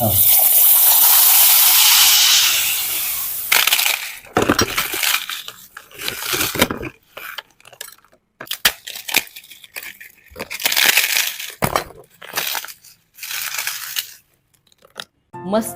मस्त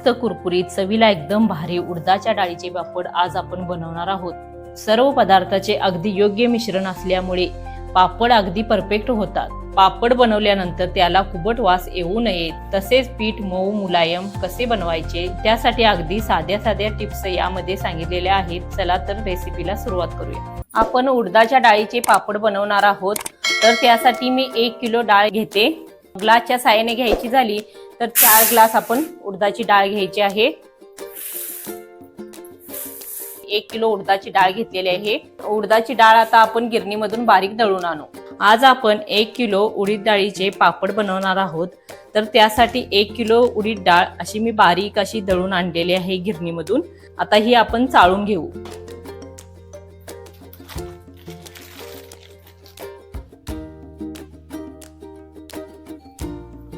कुरकुरीत चवीला एकदम भारी उडदाच्या डाळीचे पापड आज आपण बनवणार आहोत. सर्व पदार्थाचे अगदी योग्य मिश्रण असल्यामुळे पापड अगदी परफेक्ट होतात. पापड बनवल्यानंतर त्याला कुबट वास येऊ नये. तसेच पीठ मऊ मुलायम कसे बनवायचे त्यासाठी अगदी साध्या साध्या टिप्स यामध्ये सांगितलेल्या आहेत. चला तर रेसिपीला सुरुवात करूया. आपण उडदाच्या डाळीचे पापड बनवणार आहोत. तर त्यासाठी मी एक किलो डाळ घेते. ग्लासच्या साहाय्याने घ्यायची झाली तर चार ग्लास आपण उडदाची डाळ घ्यायची आहे. एक किलो उडदाची डाळ घेतलेली आहे. उडदाची डाळ आता आपण गिरणीमधून बारीक दळून आणू. आज आपण एक किलो उडीद डाळीचे पापड बनवणार आहोत. तर त्यासाठी एक किलो उडीद डाळ अशी मी बारीक अशी दळून आणलेली आहे गिरणीमधून. आता ही आपण चाळून घेऊ.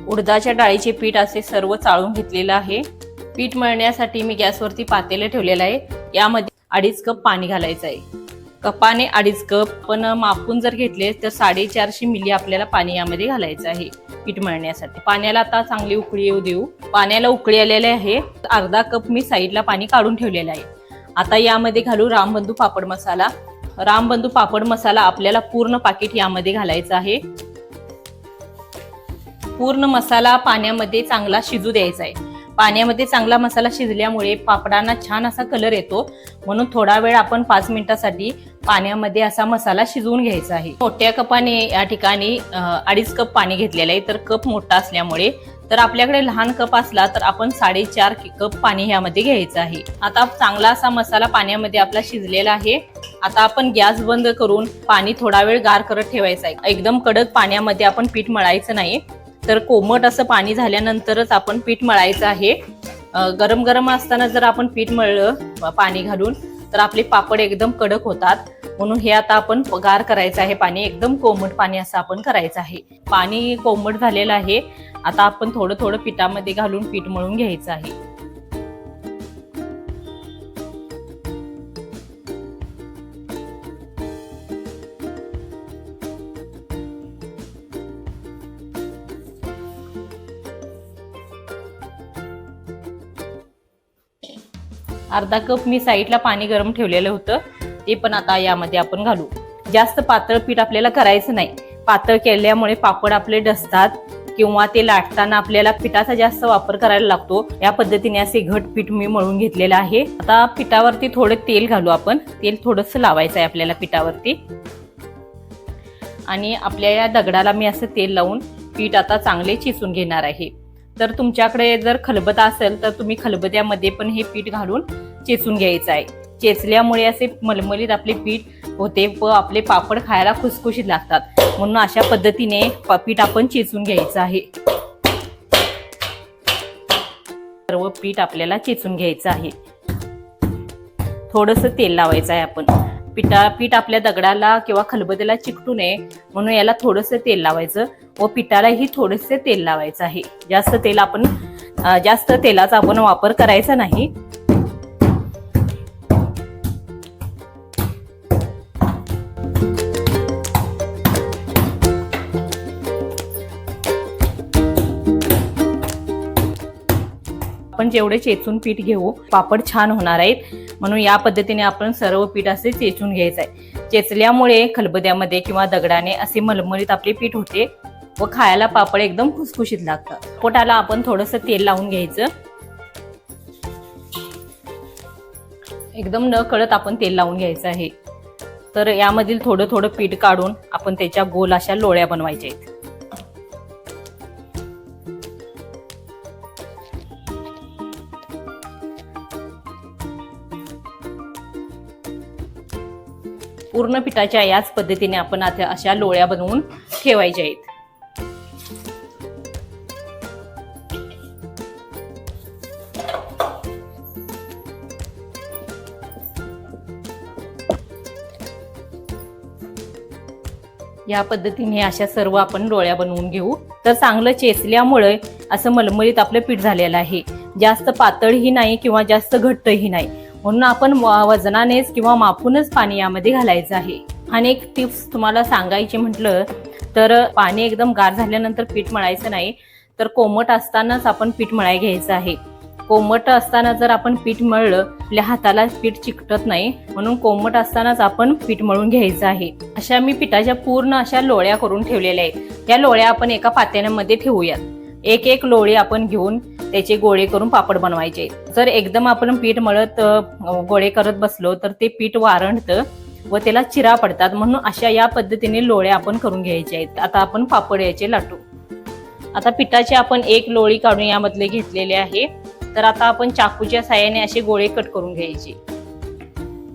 उडदाच्या डाळीचे पीठ असे सर्व चाळून घेतलेलं आहे. पीठ मळण्यासाठी मी गॅसवरती पातेले ठेवलेलं आहे. यामध्ये अडीच कप पाणी घालायचं आहे. कपाने अडीच कप पण मापून जर घेतले तर साडेचारशे मिली आपल्याला पाणी यामध्ये घालायचं आहे पीठ मळण्यासाठी. पाण्याला आता चांगली उकळी येऊ देऊ. पाण्याला उकळी आलेले आहे. अर्धा कप मी साईडला पाणी काढून ठेवलेलं आहे. आता यामध्ये घालू रामबंधू पापड मसाला. रामबंधू पापड मसाला आपल्याला पूर्ण पाकिट यामध्ये घालायचं आहे. पूर्ण मसाला पाण्यामध्ये चांगला शिजू द्यायचा आहे. पाण्यामध्ये चांगला मसाला शिजल्यामुळे पापडांना छान असा कलर येतो. म्हणून थोडा वेळ आपण पाच मिनिटासाठी पाण्यामध्ये असा मसाला शिजवून घ्यायचा आहे. मोठ्या कपाने या ठिकाणी अडीच कप पाणी घेतलेलं आहे. तर कप मोठा असल्यामुळे तर आपल्याकडे लहान कप असला तर आपण साडेचार कप पाणी ह्यामध्ये घ्यायचं आहे. आता चांगला असा मसाला पाण्यामध्ये आपला शिजलेला आहे. आता आपण गॅस बंद करून पाणी थोडा वेळ गार करत ठेवायचं आहे. एकदम कडक पाण्यामध्ये आपण पीठ मळायचं नाही तर कोमट असं पाणी झाल्यानंतरच आपण पीठ मळायचं आहे. गरम गरम असताना जर आपण पीठ मळलं पाणी घालून तर आपले पापड एकदम कडक होतात. म्हणून हे आता आपण गार करायचं आहे पाणी एकदम कोमट पाणी असं आपण करायचं आहे. पाणी कोमट झालेलं आहे. आता आपण थोडं थोडं पिठामध्ये घालून पीठ मळून घ्यायचं आहे. अर्धा कप मी साईडला पाणी गरम ठेवलेलं होतं. ते पण आता यामध्ये आपण घालू. जास्त पातळ पीठ आपल्याला करायचं नाही. पातळ केल्यामुळे पापड आपले डसतात किंवा ते लाटताना आपल्याला पिठाचा जास्त वापर करायला लागतो. या पद्धतीने असे घट पीठ मी मळून घेतलेलं आहे. आता पिठावरती थोडं तेल घालू आपण. तेल थोडंसं लावायचं आहे आपल्याला पिठावरती. आणि आपल्या या दगडाला मी असं तेल लावून पीठ आता चांगले चिसून घेणार आहे. तर तुमच्याकडे जर खलबता असेल तर तुम्ही खलबत्यामध्ये पण हे पीठ घालून चेचून घ्यायचं आहे. चेचल्यामुळे असे मलमलीत आपले पीठ होते व आपले पापड खायला खुसखुशीत लागतात. म्हणून अशा पद्धतीने पीठ आपण चेचून घ्यायचं आहे. सर्व पीठ आपल्याला चेचून घ्यायचं आहे. थोडस तेल लावायचं आहे आपण. पिठा पीठ आपल्या दगडाला किंवा खलबत्याला चिकटू नये म्हणून याला थोडंसं तेल लावायचं. व पिठालाही थोडेसे तेल लावायचं आहे. जास्त तेल आपण जास्त तेलाचा आपण वापर करायचा नाही. आपण जेवढे चेचून पीठ घेऊ पापड छान होणार आहेत. म्हणून या पद्धतीने आपण सर्व पीठ असे चेचून घ्यायचं आहे. चेचल्यामुळे खलबद्यामध्ये किंवा दगडाने असे मलमलीत आपले पीठ होते व खायला पापड एकदम खुसखुशीत लागतात. पोटाला आपण थोडंसं तेल लावून घ्यायचं. एकदम न कळत आपण तेल लावून घ्यायचं आहे. तर यामधील थोडं थोडं पीठ काढून आपण त्याच्या गोल अशा लोळ्या बनवायच्या आहेत. पूर्ण पिठाच्या याच पद्धतीने आपण आता अशा लोळ्या बनवून ठेवायच्या आहेत. या पद्धतीने अशा सर्व आपण डोळ्या बनवून घेऊ. तर चांगलं चेचल्यामुळे असं मलमलीत आपलं पीठ झालेलं आहे. जास्त पातळही नाही किंवा जास्त घट्टही नाही. म्हणून आपण व- वजनानेच किंवा मापूनच पाणी यामध्ये घालायचं आहे. आणि एक टिप्स तुम्हाला सांगायचे म्हटलं तर पाणी एकदम गार झाल्यानंतर पीठ मळायचं नाही तर कोमट असतानाच आपण पीठ मळाय घ्यायचं आहे. कोमट असताना जर आपण पीठ मळलं आपल्या हाताला पीठ चिकटत नाही म्हणून कोमट असतानाच आपण पीठ मळून घ्यायचं आहे. अशा मी पिठाच्या पूर्ण अशा लोळ्या करून ठेवलेल्या आहेत. त्या लोळ्या आपण एका पातेल्यामध्ये ठेवूयात. एक एक लोळी आपण घेऊन त्याचे गोळे करून पापड बनवायचे. जर एकदम आपण पीठ मळत गोळे करत बसलो तर ते पीठ वारणतं व त्याला चिरा पडतात. म्हणून अशा या पद्धतीने लोळ्या आपण करून घ्यायच्या आहेत. आता आपण पापड याचे लाटू. आता पिठाचे आपण एक लोळी काढून यामधले घेतलेले आहे. तर आता आपण चाकूच्या साह्याने असे गोळे कट करून घ्यायचे.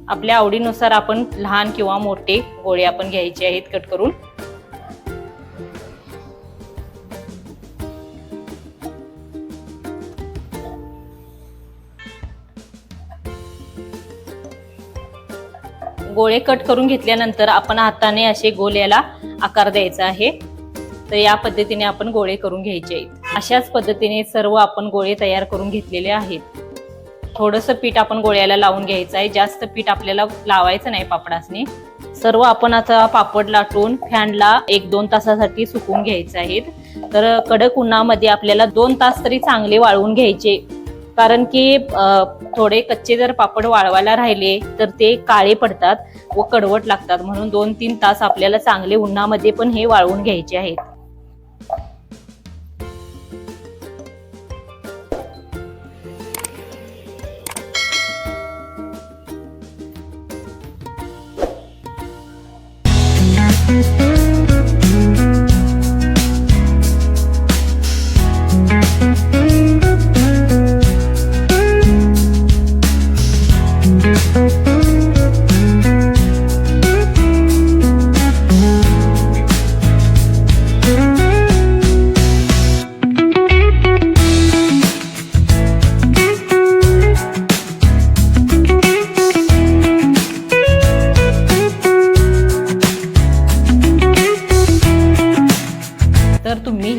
आपल्या आवडीनुसार आपण लहान किंवा मोठे गोळे आपण घ्यायचे आहेत कट करून. गोळे कट करून घेतल्यानंतर आपण हाताने असे गोल याला आकार द्यायचा आहे. तर या पद्धतीने आपण गोळे करून घ्यायचे आहेत. अशाच पद्धतीने सर्व आपण गोळे तयार करून घेतलेले आहेत. थोडंसं पीठ आपण गोळ्याला लावून घ्यायचं आहे. जास्त पीठ आपल्याला लावायचं नाही पापडासने. सर्व आपण आता पापड लाटून फॅनला एक दोन तासासाठी सुकून घ्यायचं आहेत. तर कडक उन्हामध्ये आपल्याला दोन तास तरी चांगले वाळवून घ्यायचे. कारण की थोडे कच्चे जर पापड वाळवायला राहिले तर ते काळे पडतात व कडवट लागतात. म्हणून दोन तीन तास आपल्याला चांगले उन्हामध्ये पण हे वाळवून घ्यायचे आहेत. तर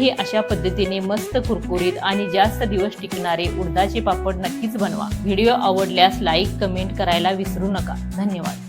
तुम्हीही अशा पद्धतीने मस्त कुरकुरीत आणि जास्त दिवस टिकणारे उडदाचे पापड नक्कीच बनवा. व्हिडिओ आवडल्यास लाईक कमेंट करायला विसरू नका. धन्यवाद.